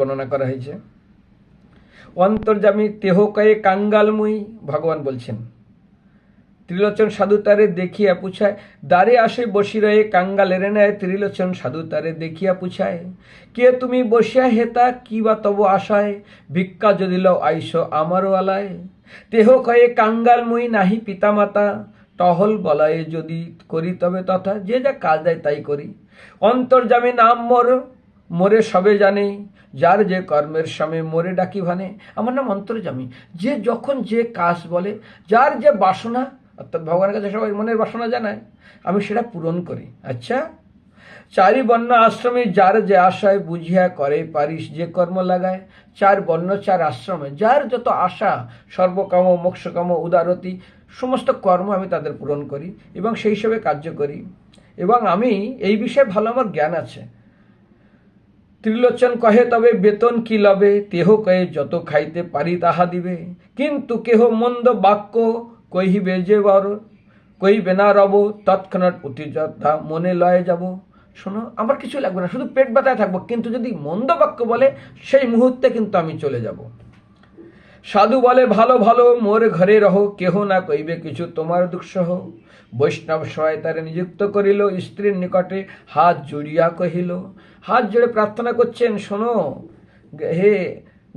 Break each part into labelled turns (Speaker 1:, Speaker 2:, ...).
Speaker 1: বর্ণনা করা হয়েছে। অন্তর্জামী তেহ কয়ে কাঙ্গালময়ী ভগবান বলছেন, ত্রিলোচন সাধু তারে দেখিয়া পুছায়, দ্বারে আসে বসি রয়ে কাঙ্গালের নেয় ত্রিলোচন সাধু তারে দেখিয়া পুছায়, কে তুমি বসিয়া হেতা কি বা তব আশায়, ভিক্ষা যদি লও আইস আমারও আলায়। তেহ কয়ে কাঙ্গালময়ী নাহি পিতামাতা, টহল বলায়ে যদি করি তবে তথা, যে যা কাজ দেয় তাই করি। অন্তর্জামে নাম মর, মোরে সবে জানে যার যে কর্মের সময় মোরে ডাকি ভানে, আমার নাম অন্তর্জামী যে যখন যে কাজ বলে, যার যে বাসনা, অর্থাৎ ভগবানের কাছে সবাই মনের বাসনা জানায়, আমি সেটা পূরণ করি। আচ্ছা? চারি বর্ণ আশ্রমে যার যে আশায় বুঝিয়া করে পারিস যে কর্ম লাগায়, চার বর্ণ, চার আশ্রমে। যার যত আশা, সর্বকাম, মোক্ষকাম, উদারতি, সমস্ত কর্ম আমি তাদের পূরণ করি এবং সেই হিসেবে কার্য করি। এবং আমি এই বিষয়ে ভালো আমার জ্ঞান আছে। ত্রিলোচন কহে, তবে বেতন কি লবে? তেহ কয়ে, যত খাইতে পারি তাহা দিবে। কিন্তু কেহ মন্দ বাক্য কহিবে যে বর কহিবে না রব, তৎক্ষণাৎ অতি যথা মনে লয়ে যাব। শোনো, আমার কিছু লাগবে না, শুধু পেট ব্যথায় থাকব। কিন্তু যদি মন্দ বাক্য বলে, সেই মুহূর্তে কিন্তু আমি চলে যাব। সাধু বলে, ভালো ভালো, মোর ঘরে রহ, কেহ না কইবে কিছু তোমার দুঃসহ। বৈষ্ণব সহায়তারে নিযুক্ত করিল, স্ত্রীর নিকটে হাত জুড়িয়া কহিল হাত জুড়ে প্রার্থনা করছেন, শোনো, হে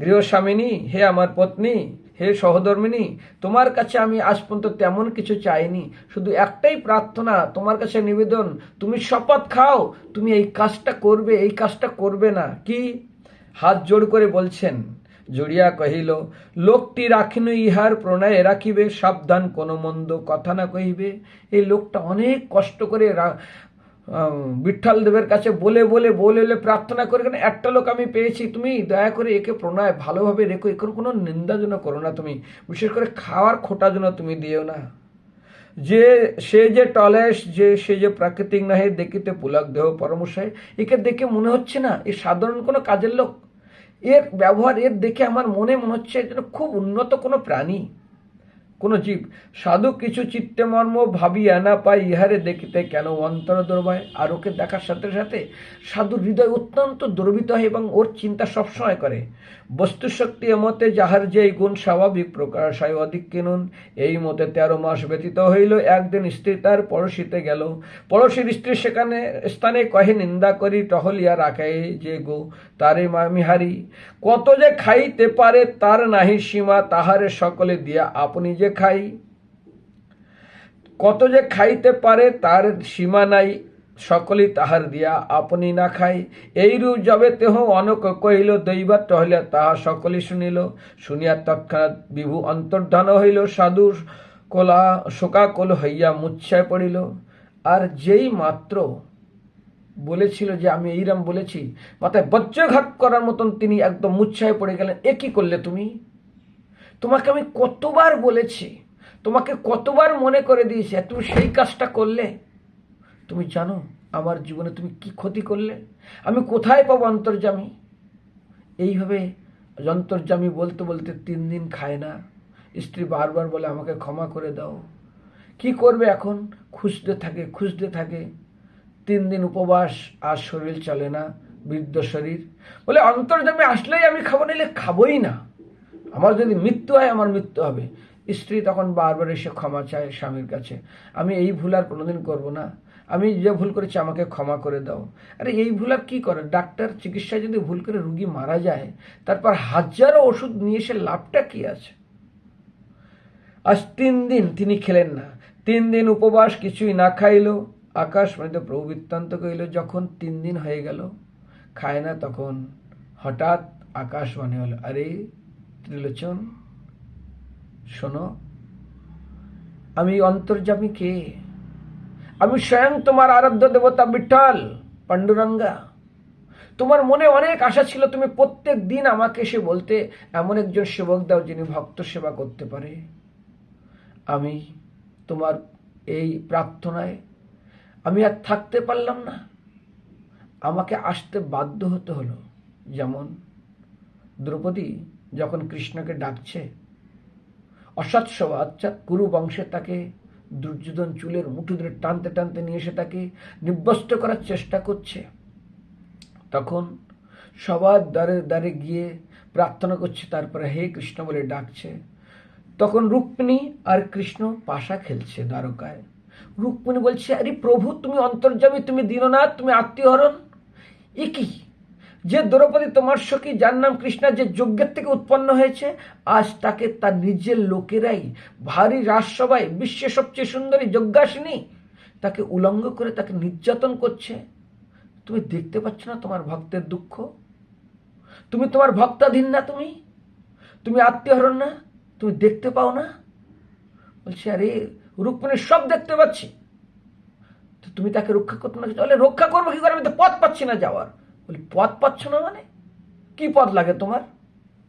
Speaker 1: গৃহস্বামিনী, হে আমার পত্নী, হে সহধর্মিনী, তোমার কাছে আমি আজ পর্যন্ত তেমন কিছু চাইনি। শুধু একটাই প্রার্থনা, তোমার কাছে নিবেদন, তুমি শপথ খাও, তুমি এই কাজটা করবে, এই কাজটা করবে না। কি? হাত জোড় করে বলছেন। জড়িয়া কহিল, লোকটি রাখিনু, ইহার প্রণয়ে রাখিবে, সাবধান কোনো মন্দ কথা না কহিবে। এই লোকটা অনেক কষ্ট করে রা- দেবের কাছে বলে বলে বলে বলে প্রার্থনা করে কেন? একটা লোক আমি পেয়েছি, তুমি দয়া করে একে প্রণয় ভালোভাবে রেখো, এর কোনো নিন্দা যেন করো না তুমি। বিশেষ করে খাওয়ার খোটা যেন তুমি দিও না। যে, সে যে টলেস যে, সে যে প্রাকৃতিক নহে দেখিতে পুলক দেহ পরমশায়, একে দেখে মনে হচ্ছে না, এ সাধারণ কোনো কাজের লোক। এর ব্যবহার এর দেখে আমার মনে মনে হচ্ছে যেন খুব উন্নত কোনো প্রাণী। কোনো জীব। সাধু কিছু চিত্তে মর্ম ভাবিয়া না পাই ইহারে দেখিতে কেন অন্তর দরবায়? আর ওকে দেখার সাথে সাথে সাধুর হৃদয় অত্যন্ত দ্রবিত হয় এবং ওর চিন্তা সবসময় করে। বস্তুশক্তি মতে যাহার যে গুণ স্বাভাবিক প্রকাশ হয় অধিক কিনুন। এই মতে তেরো মাস ব্যতীত হইল, একদিন স্ত্রী তার পড়শিতে গেল। পড়শির স্ত্রী সেখানে স্থানে কহে, নিন্দা করি, টহলিয়া রাখে যে গো তারে মামিহারি, কত যে খাইতে পারে তার নাহি সীমা তাহারে সকলে দিয়া আপনি যে খাই। কত যে খাইতে পারে তার সীমা নাই, সকলেই তাহার দিয়া আপনি না খাই। এইরূপ যবে তেহ অনক কহিল দৈবাত টহলিয়া তাহা সকলে শুনিল। শুনিয়া তৎক্ষণাৎ বিভু অন্তর্ধান হইল সাধু কোলা শোকাকল হইয়া মুচ্ছায় পড়িল। আর যেই মাত্র বলেছিল যে আমি এইরাম বলেছি। মাথায় বজ্রঘাত করার মতন তিনি একদম মুচ্ছায় পড়ে গেলেন। এ কি করলে তুমি? তোমাকে আমি কতবার বলেছি, তোমাকে কতবার মনে করে দিয়েছি তুমি সেই কাজটা করলে? তুমি জানো, আমার জীবনে তুমি কি ক্ষতি করলে? আমি কোথায় পাবো অন্তর্জামী এইভাবে অন্তর্জামী বলতে বলতে তিন দিন খায় না। স্ত্রী বারবার বলে, আমাকে ক্ষমা করে দাও। কি করবে এখন? খুঁজতে থাকে খুঁজতে থাকে। তিন দিন উপবাস আর শরীর চলে না, বৃদ্ধ শরীর। বলে অন্তর্জামে আসলেই আমি খাব নিলে খাবোই না। আমার যদি মৃত্যু হয়, আমার মৃত্যু হবে। স্ত্রী তখন বারবার এসে ক্ষমা চায় স্বামীর কাছে। আমি এই ভুল আর কোনোদিন করব না। আমি যে ভুল করেছি, আমাকে ক্ষমা করে দাও। আরে, এই ভুল আর কী করে? ডাক্তার চিকিৎসায় যদি ভুল করে রুগী মারা যায়, তারপর হাজারো ওষুধ নিয়ে এসে লাভটা কি আছে? আজ তিন দিন তিনি খেলেন না। তিন দিন উপবাস, কিছুই না খাইল। আকাশ মধ্যে প্রভু বৃত্তান্ত কইল যখন তিন দিন হয়ে গেল, খায় না তখন? হঠাৎ আকাশ আকাশবাণী হলো, আরে, ত্রিলোচন, শোনো, আমি অন্তর্যামী কে? আমি স্বয়ং তোমার আরাধ্য দেবতা বিঠল পাণ্ডুরঙ্গা। তোমার মনে অনেক আশা ছিল, তুমি প্রত্যেক দিন আমাকে এসে বলতে এমন একজন সেবক দাও, যিনি ভক্ত সেবা করতে পারে। আমি তোমার এই প্রার্থনায় আমি আর থাকতে পারলাম না। আমাকে আসতে বাধ্য হতে হলো। যেমন দ্রৌপদী যখন কৃষ্ণকে ডাকছে, অসৎ স্বভাব অর্থাৎ কুরু বংশে তাকে দুর্যোধন চুলের মুঠো ধরে টানতে টানতে নিয়ে এসে তাকে নিবস্ত করার চেষ্টা করছে। তখন সবার দ্বারে দ্বারে গিয়ে প্রার্থনা করছে, তারপরে হে কৃষ্ণ বলে ডাকছে। তখন রুক্মিণী আর কৃষ্ণ পাশা খেলছে দ্বারকায়। রুক্মিণী বলছে, আরে প্রভু, তুমি অন্তর্যামী, তুমি দীননাথ, তুমি আত্মীয়হরণ এ কি? যে দ্রৌপদী তোমার সখী, যার নাম কৃষ্ণা, যে যজ্ঞের থেকে উৎপন্ন হয়েছে, আজ তাকে তার নিজের লোকেরাই ভারী রাজসভায়, বিশ্বের সবচেয়ে সুন্দরী যজ্ঞাসিনী, তাকে উলঙ্গ করে তাকে নির্যাতন করছে। তুমি দেখতে পাচ্ছ না তোমার ভক্তের দুঃখ? তুমি তোমার ভক্তাধীন না তুমি? তুমি আত্মীয়হরণ না? তুমি দেখতে পাও না? বলছে, আরে, রুক্মিণীর সব দেখতে পাচ্ছি। তো তুমি তাকে রক্ষা করতে না বলে রক্ষা করব কি করে? আমি তো পথ পাচ্ছি না যাওয়ার। বলি, পথ পাচ্ছ না মানে? কি পথ লাগে তোমার?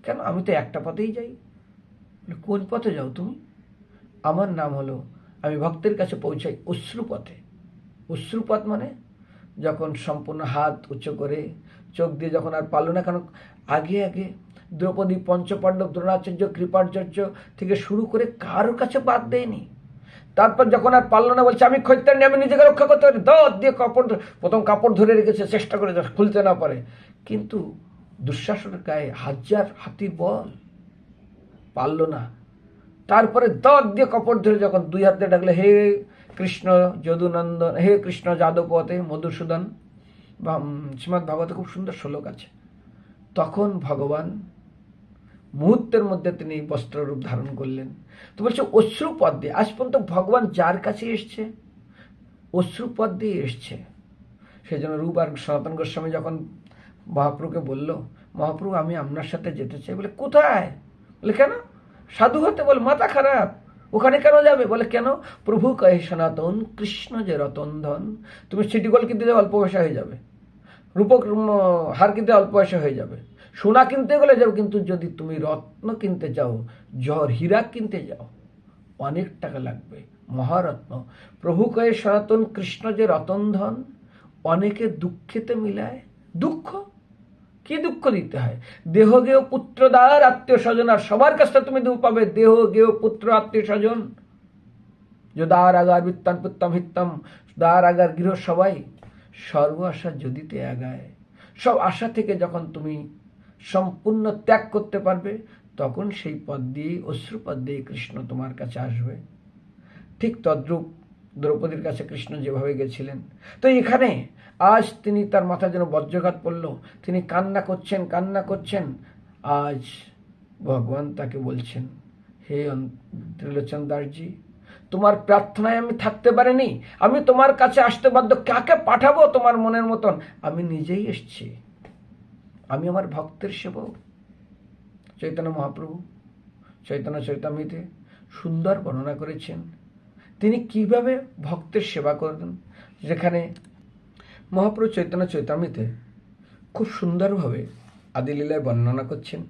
Speaker 1: কেন? আমি তো একটা পথেই যাই। কোন পথে যাও তুমি? আমার নাম হলো, আমি ভক্তের কাছে পৌঁছাই অশ্রুপথে অশ্রুপথ মানে? যখন সম্পূর্ণ হাত উঁচু করে চোখ দিয়ে যখন আর পারল না কারণ আগে আগে দ্রৌপদী পঞ্চপাণ্ডব, দ্রোণাচার্য কৃপাচার্য থেকে শুরু করে কারোর কাছে বাদ দেয়নি। তারপর যখন আর পারল না, বলছে, আমি খৈতানি, আমি নিজেকে রক্ষা করতে পারি দত দিয়ে কাপড় প্রথম কাপড় ধরে রেখেছে, চেষ্টা করে খুলতে না পারে। কিন্তু দুঃশাসনের গায়ে হাজার হাতির বল। পারল না। তারপরে দত দিয়ে কাপড় ধরে যখন দুই হাতে ডাকলে, হে কৃষ্ণ যদুনন্দন, হে কৃষ্ণ যাদবপথে মধুসূদন, বা শ্রীমদ ভাগবতে খুব সুন্দর শ্লোক আছে। তখন ভগবান মুহূর্তের মধ্যে তিনি বস্ত্ররূপ ধারণ করলেন। তো বলছে অশ্রুপদ দিয়ে আজ পর্যন্ত ভগবান যার কাছে এসছে? অশ্রুপদ দিয়ে এসছে। সেই জন্য রূপ আর সনাতন গোস্বামী যখন মহাপ্রভুকে বলল, মহাপ্রভু, আমি আপনার সাথে যেতে চাই। বলে, কোথায়? বলে, কেন? সাধু হতে বলে, মাথা খারাপ। ওখানে কেন যাবে? বলে, কেন? প্রভু কহে, সনাতন কৃষ্ণ যে রতন ধন, তুমি সিটি গোল কিনতে অল্প পয়সা হয়ে যাবে। রূপক হার কিনতে অল্প পয়সা হয়ে যাবে। সোনা কিনতে গেলে যাও, কিন্তু যদি তুমি রত্ন কিনতে যাও জহর হীরা কিনতে যাও, অনেক টাকা লাগবে। মহারত্ন। প্রভু কয়ে, সনাতন কৃষ্ণ যে রতন ধন, অনেকে দুঃখেতে মিলায়। দুঃখ? কি দুঃখ দিতে হয়? দেহ গেহ পুত্র দ্বার, আত্মীয় স্বজন, আর সবার কাছে তুমি দুঃখ পাবে। দেহ গেহ পুত্র, আত্মীয় স্বজন। যে দ্বার আগার বৃত্তান পুত্তম হিত্তম দ্বার আগার গৃহ সবাই সর্ব আশা যদিতে আগায় সব আশা থেকে যখন তুমি সম্পূর্ণ ত্যাগ করতে পারবে, তখন সেই পদ দিয়ে, অশ্রুপদ দিয়ে কৃষ্ণ তোমার কাছে আসবে। ঠিক তদ্রূপ দ্রৌপদীর কাছে কৃষ্ণ যেভাবে গেছিলেন। তো এখানে আজ তিনি তার মাথায় যেন বজ্রঘাত পড়ল, তিনি কান্না করছেন কান্না করছেন। আজ ভগবান তাকে বলছেন, হে ত্রিলোচন দাসজি তোমার প্রার্থনায় আমি থাকতে পারিনি। আমি তোমার কাছে আসতে বাধ্য, কাকে পাঠাবো তোমার মনের মতন? আমি নিজেই এসছি। আমি আমার ভক্তের সেবক। চৈতন্য মহাপ্রভু, চৈতন্য চৈতামিতে সুন্দর বর্ণনা করেছেন। তিনি কীভাবে ভক্তের সেবা করতেন? যেখানে মহাপ্রভু চৈতন্য চৈতামিতে খুব সুন্দরভাবে আদিলীলায় বর্ণনা করছেন।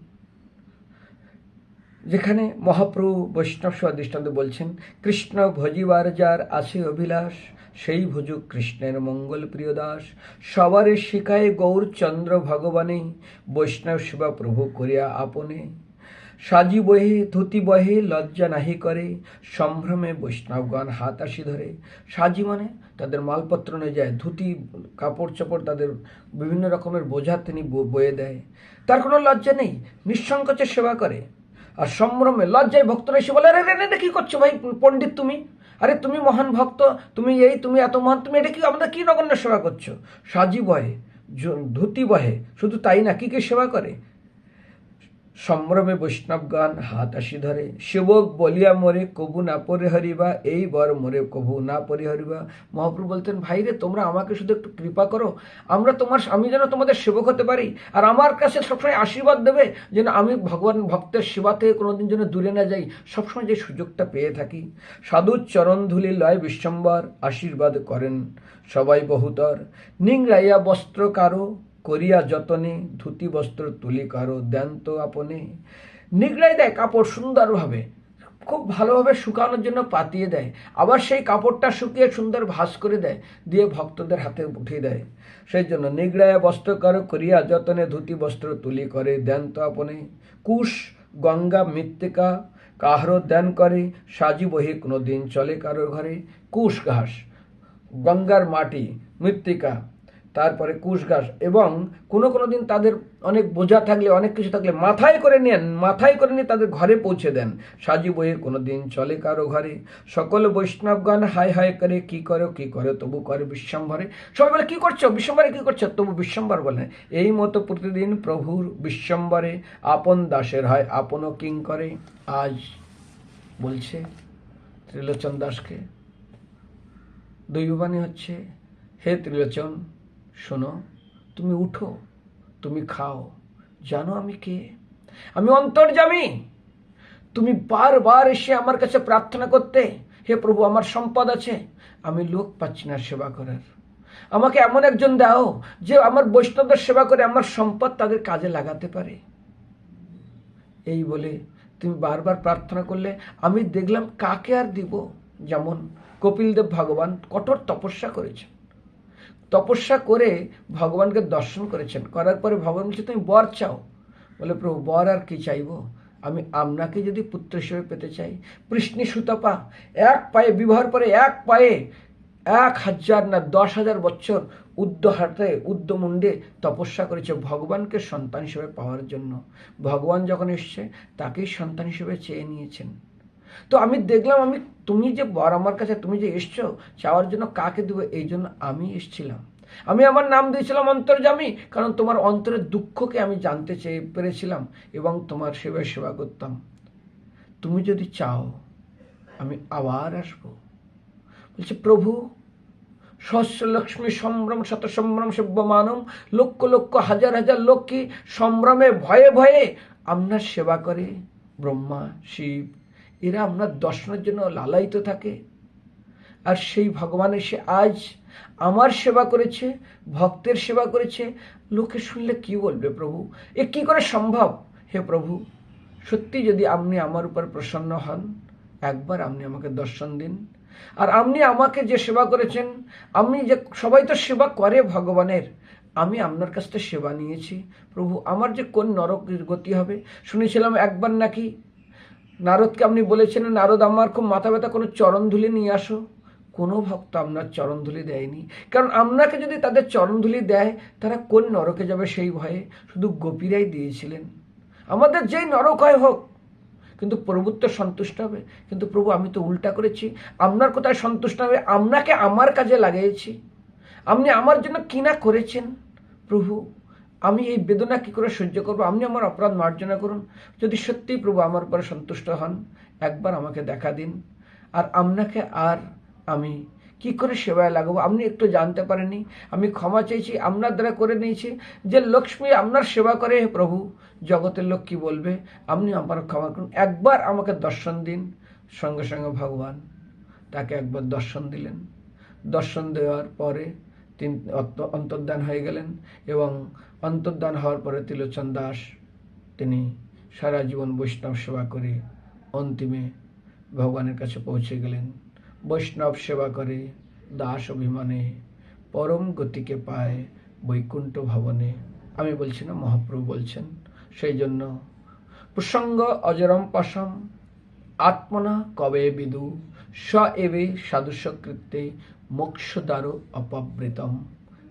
Speaker 1: যেখানে মহাপ্রভু বৈষ্ণব সহ দৃষ্টান্ত বলছেন, কৃষ্ণ ভজিবার যার আছে অভিলাষ। সেই ভুজুক কৃষ্ণের মঙ্গল প্রিয় দাস। সবারে শিখায় গৌরচন্দ্র ভগবানে বৈষ্ণব সেবা প্রভু করিয়া আপনে। সাজি বহে ধুতি বহে লজ্জা নাহি করে সম্ভ্রমে বৈষ্ণবগণ হাত আসি ধরে। সাজি মানে তাদের মালপত্র নিয়ে যায় ধুতি কাপড় চোপড় তাদের বিভিন্ন রকমের বোঝা তিনি বয়ে দেয়। তার কোনো লজ্জা নেই নিঃসংকোচে সেবা করে। আর সম্ভ্রমে লজ্জায় ভক্তরা এসে বলে রে, রে, কি করছ ভাই পণ্ডিত তুমি? আরে তুমি মহান ভক্ত, তুমি এই, তুমি এত মহান, তুমি এটা কি আমাদের কি নগণ্য সেবা করছ? সাজি বহে ধুতি বহে, শুধু তাই না, কি কি সেবা করে? সম্ভ্রমে বৈষ্ণবগান হাত আসি ধরে সেবক বলিয়া মরে কবু না পরিহরিবা এই বর মরে কবু না পরিহরিবা। মহাপ্রভু বলতেন, ভাই রে, তোমরা আমাকে শুধু একটু কৃপা করো। আমরা তোমার, আমি যেন তোমাদের সেবক হতে পারি, আর আমার কাছে সবসময় আশীর্বাদ দেবে, যেন আমি ভগবান ভক্তের সেবা থেকে কোনোদিন যেন দূরে না যাই, সবসময় যে সুযোগটা পেয়ে থাকি। সাধু চরণ ধুলি লয় বিশ্বম্বর, আশীর্বাদ করেন সবাই বহুতর। নিংরাইয়া বস্ত্র কারও করিয়া যতনে ধুতি, বস্ত্র, তুলি কারও দেন তো আপনে। নিগড়াই দেয়, কাপড় সুন্দরভাবে, খুব ভালোভাবে শুকানোর জন্য পাতিয়ে দেয়। আবার সেই কাপড়টা শুকিয়ে সুন্দর ভাস করে দেয়, দিয়ে ভক্তদের হাতে উঠিয়ে দেয়। সেই জন্য নিগড়ায় বস্ত্র কারও করিয়া যতনে ধুতি, বস্ত্র, তুলি করে দেন তো আপনে। কুশ, গঙ্গা, মৃত্তিকা কাহারও দেন করে সাজি বহি কোনো দিন চলে কারোর ঘরে। কুশ ঘাস, গঙ্গার মাটি, মৃত্তিকা তারপরে কুশ ঘাস এবং কোনো কোনো দিন তাদের অনেক বোঝা থাকলে, অনেক কিছু থাকলে মাথায় করে নেন মাথায় করে নিয়ে তাদের ঘরে পৌঁছে দেন। সাজি বইয়ে কোনো দিন চলে কারও ঘরে। সকল বৈষ্ণবগণ হায় হায় করে, কি করো, কি করে, তবু করে বিশ্বম্বরে সবাই বলে, কী করছ বিশ্বম্বরে কী করছ? তবু বিশ্বম্বর বলে এই মতো প্রতিদিন প্রভুর বিশ্বম্বরে আপন দাসের হয়, আপনও কিং করে। আজ বলছে ত্রিলোচন দাসকে, দৈববাণী হচ্ছে, হে ত্রিলোচন শোনো, তুমি উঠো, তুমি খাও। জানো আমি কে? আমি অন্তর্জামী তুমি বারবার এসে আমার কাছে প্রার্থনা করতে, হে প্রভু, আমার সম্পদ আছে। আমি লোক পাচ্ছি না সেবা করার। আমাকে এমন একজন দাও যে আমার বৈষ্ণবদের সেবা করে আমার সম্পদ তাদের কাজে লাগাতে পারে। এই বলে তুমি বারবার প্রার্থনা করলে আমি দেখলাম কাকে আর দিব? যেমন কপিলদেব ভগবান কঠোর তপস্যা করেছেন। তপস্যা করে ভগবানকে দর্শন করেছেন। করার পরে ভগবান বলছে, তুমি বর চাও? বলে, প্রভু, বর আর কি চাইব? আমি আপনাকে যদি পুত্র হিসেবে পেতে চাই, কৃষ্ণী সুতপা, এক পায়ে, বিবাহের পরে এক পায়ে এক হাজার না দশ হাজার বছর উদ্য হাতে উদ্যমুণ্ডে তপস্যা করেছে ভগবানকে সন্তান হিসেবে পাওয়ার জন্য। ভগবান যখন এসছে, তাকেই সন্তান হিসেবে চেয়ে নিয়েছেন। তো আমি দেখলাম আমি, তুমি যে বর আমার কাছে, তুমি যে এসছো, চাওয়ার জন্য কাকে দেবো? এই জন্য আমি এসছিলাম। আমি আমার নাম দিয়েছিলাম অন্তর্জামী কারণ তোমার অন্তরের দুঃখকে আমি জানতে চেয়ে পেরেছিলাম এবং তোমার সেবায় সেবা করতাম। তুমি যদি চাও, আমি আবার আসব। বলছে, প্রভু সহস্র লক্ষ্মী সম্ভ্রম শত সম্ভ্রম সেব্যমানম, লক্ষ লক্ষ, হাজার হাজার লোককে সম্ভ্রমে ভয়ে ভয়ে আপনার সেবা করে ব্রহ্মা, শিব এরা আপনার দর্শনের জন্য লালায়িত থাকে। আর সেই ভগবান এসে আজ আমার সেবা করেছে, ভক্তের সেবা করেছে। লোকে শুনলে কি বলবে প্রভু? এ কি করে সম্ভব? হে প্রভু, সত্যি যদি আপনি আমার উপর প্রসন্ন হন, একবার আপনি আমাকে দর্শন দিন। আর আপনি আমাকে যে সেবা করেছেন, আপনি যে সবাই তো সেবা করে ভগবানের, আমি আপনার কাছ থেকে সেবা নিয়েছি। প্রভু, আমার যে কোন নরক গতি হবে? শুনেছিলাম একবার নাকি নারদকে আপনি বলেছিলেন, নারদ, আমার খুব মাথা ব্যথা, কোনো চরণধুলি নিয়ে আসো। কোনো ভক্ত আপনার চরণধুলি দেয়নি। কারণ আপনাকে যদি তাদের চরণধুলি দেয়, তারা কোন নরকে যাবে সেই ভয়ে? শুধু গোপীরাই দিয়েছিলেন। আমাদের যেই নরক হয় হোক, কিন্তু প্রভু তো সন্তুষ্ট হবে। কিন্তু প্রভু, আমি তো উল্টা করেছি। আপনার কোথায় সন্তুষ্ট হবে, আপনাকে আমার কাজে লাগিয়েছি আপনি আমার জন্য কিনা করেছেন? প্রভু আমি এই বেদনা কি করে সহ্য করব? আপনি আমার অপরাধ মার্জনা করুন। যদি সত্যিই প্রভু আমার উপরে সন্তুষ্ট হন, একবার আমাকে দেখা দিন। আর আপনাকে আর আমি কি করে সেবায় লাগাবো? আপনি একটু জানতে পারেনি আমি ক্ষমা চাইছি আপনার দ্বারা করে নিয়েছি। যে লক্ষ্মী আপনার সেবা করে, হে প্রভু, জগতের লোক কি বলবে? আপনি আমার ক্ষমা করুন। একবার আমাকে দর্শন দিন। সঙ্গে সঙ্গে ভগবান তাকে একবার দর্শন দিলেন। দর্শন দেওয়ার পরে তিনি অন্ত- অন্তর্ধান হয়ে গেলেন এবং অন্তর্ধান হওয়ার পরে ত্রিলোচন দাস তিনি সারা জীবন বৈষ্ণব সেবা করে অন্তিমে ভগবানের কাছে পৌঁছে গেলেন। বৈষ্ণব সেবা করে দাস অভিমানে পরম গতিকে পায় বৈকুণ্ঠ ভবনে। আমি বলছি না, মহাপ্রভু বলছেন, সেই জন্য প্রসঙ্গ অজরম পাশম, আত্মনা কবে বিদু স এবে সাধুসকৃত্যে মোক্ষদ্বারো অপবৃতম।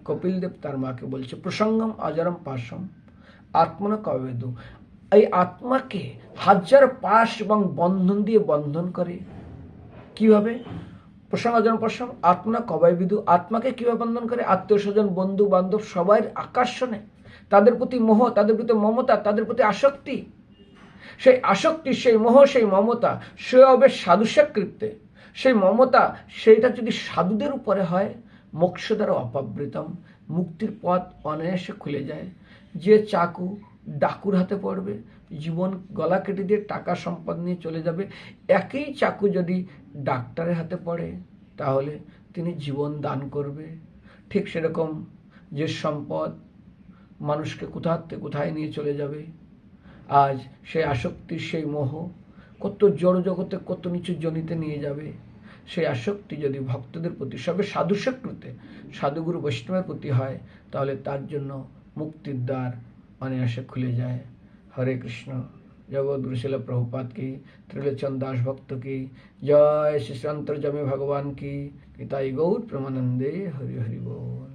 Speaker 1: কপিলদেব তার মাকে বলছে, প্রসঙ্গম অজরম পাশম, আত্মনা কবে বিদু এই আত্মাকে হাজার পাশ এবং বন্ধন দিয়ে বন্ধন করে। কীভাবে? প্রসঙ্গ জন প্রসঙ্গ আত্মা কবাই বিদু আত্মাকে কীভাবে বন্ধন করে? আত্মীয় স্বজন, বন্ধু বান্ধব সবাই আকর্ষণে তাদের প্রতি মোহ, তাদের প্রতি মমতা, তাদের প্রতি আসক্তি। সেই আসক্তি, সেই মোহ, সেই মমতা, সে হবে সাধুসাকৃত্যে সেই মমতা, সেইটা যদি সাধুদের উপরে হয় মোক্ষ দ্বারা অপাবৃতম, মুক্তির পথ অনায়াসে খুলে যায়। যে চাকু ডাকুর হাতে পড়বে, জীবন গলা কেটে দিয়ে টাকা সম্পদ নিয়ে চলে যাবে, একই চাকু যদি ডাক্তারের হাতে পড়ে, তাহলে তিনি জীবন দান করবে। ঠিক সেরকম যে সম্পদ মানুষকে কোথা থেকে কোথায় নিয়ে চলে যাবে, আজ সেই আসক্তির সেই মোহ কত জড় জগতে কত নিচু জনিতে নিয়ে যাবে। সেই আসক্তি যদি ভক্তদের প্রতি, সবে সাধুসকৃতে সাধুগুরু বৈষ্ণবের প্রতি হয়, তাহলে তার জন্য মুক্তির দ্বার অনায়াসে খুলে যায়। হরে কৃষ্ণ। জগৎগুরু শিল প্রভুপাত কি, ত্রিলোচন দাস ভক্ত কি, জয় শ্রী জমে ভগবান কি তাই গৌর প্রমানন্দে হরি হরি বল।